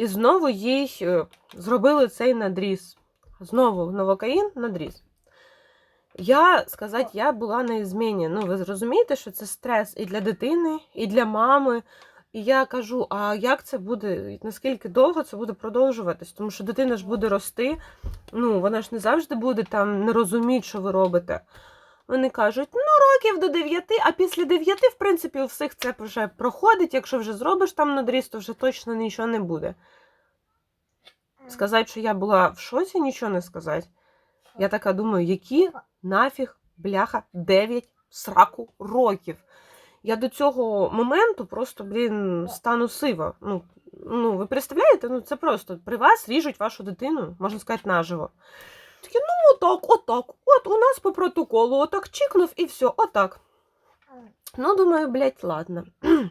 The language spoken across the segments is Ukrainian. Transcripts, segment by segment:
І знову їй е, зробили цей надріз. Знову новокаїн надріз. Я сказати, я була на зміні. Ну, ви зрозумієте, що це стрес і для дитини, і для мами. І я кажу: а як це буде? Наскільки довго це буде продовжуватись? Тому що дитина ж буде рости. Ну, вона ж не завжди буде там не розуміти, що ви робите. Вони кажуть, ну, років до 9, а після 9, в принципі, у всіх це вже проходить. Якщо вже зробиш там надріз, то вже точно нічого не буде. Сказати, що я була в шоці, нічого не сказати. Я така думаю, які нафіг, бляха, 9 сраку років. Я до цього моменту просто, блін, стану сива. Ну, ну ви представляєте? Ну, це просто при вас ріжуть вашу дитину, можна сказати, наживо. Такі, ну, отак, отак. От у нас по протоколу, отак чікнув і все, отак. Ну, думаю, блядь, ладно.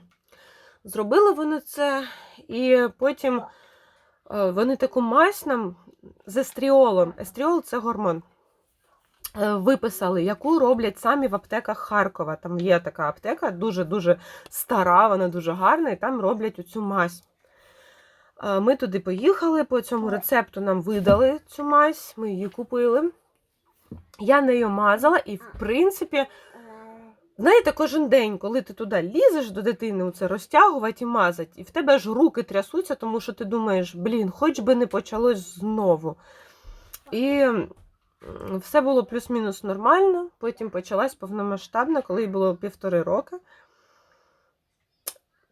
Зробили вони це, і потім е, вони таку мазь нам з естріолом. Естріол це гормон. е, Виписали, яку роблять самі в аптеках Харкова. Там є така аптека, дуже-дуже стара, вона дуже гарна, і там роблять оцю мазь. Е, Ми туди поїхали, по цьому рецепту нам видали цю мазь, ми її купили. Я нею мазала, і, в принципі, Знаєте, кожен день, коли ти туди лізеш до дитини, оце розтягувати і мазати, і в тебе ж руки трясуться, тому що ти думаєш, блін, хоч би не почалось знову. І все було плюс-мінус нормально. Потім почалась повномасштабна, коли їй було півтори роки.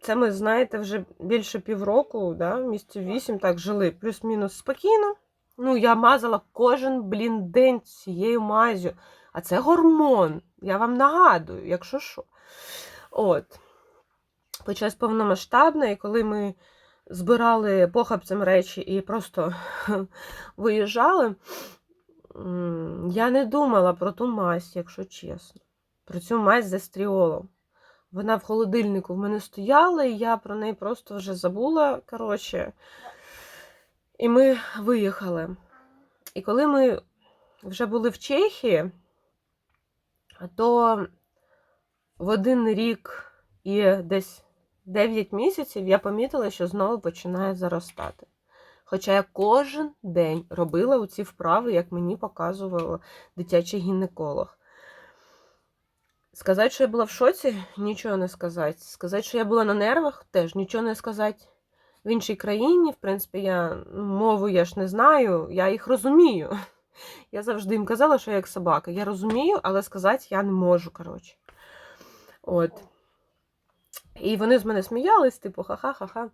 Це ми, знаєте, вже більше півроку, да, місяців вісім так жили, плюс-мінус спокійно. Ну, я мазала кожен, блін, день цією мазю. А це гормон. Я вам нагадую, якщо що. От. Почалась повномасштабна, і коли ми збирали похапцем речі і просто виїжджали, я не думала про ту мазь, якщо чесно. Про цю мазь з естріолом. Вона в холодильнику в мене стояла, і я про неї просто вже забула. Коротше. І ми виїхали. І коли ми вже були в Чехії, то в один рік і десь 9 місяців я помітила, що знову починає заростати. Хоча я кожен день робила ці вправи, як мені показував дитячий гінеколог. Сказати, що я була в шоці, нічого не сказати. Сказати, що я була на нервах, теж нічого не сказати. В іншій країні, в принципі, я ну, мову я ж не знаю, я їх розумію. Я завжди їм казала, що я як собака. Я розумію, але сказати я не можу, коротше. От. І вони з мене сміялись, типу, ха-ха-ха-ха.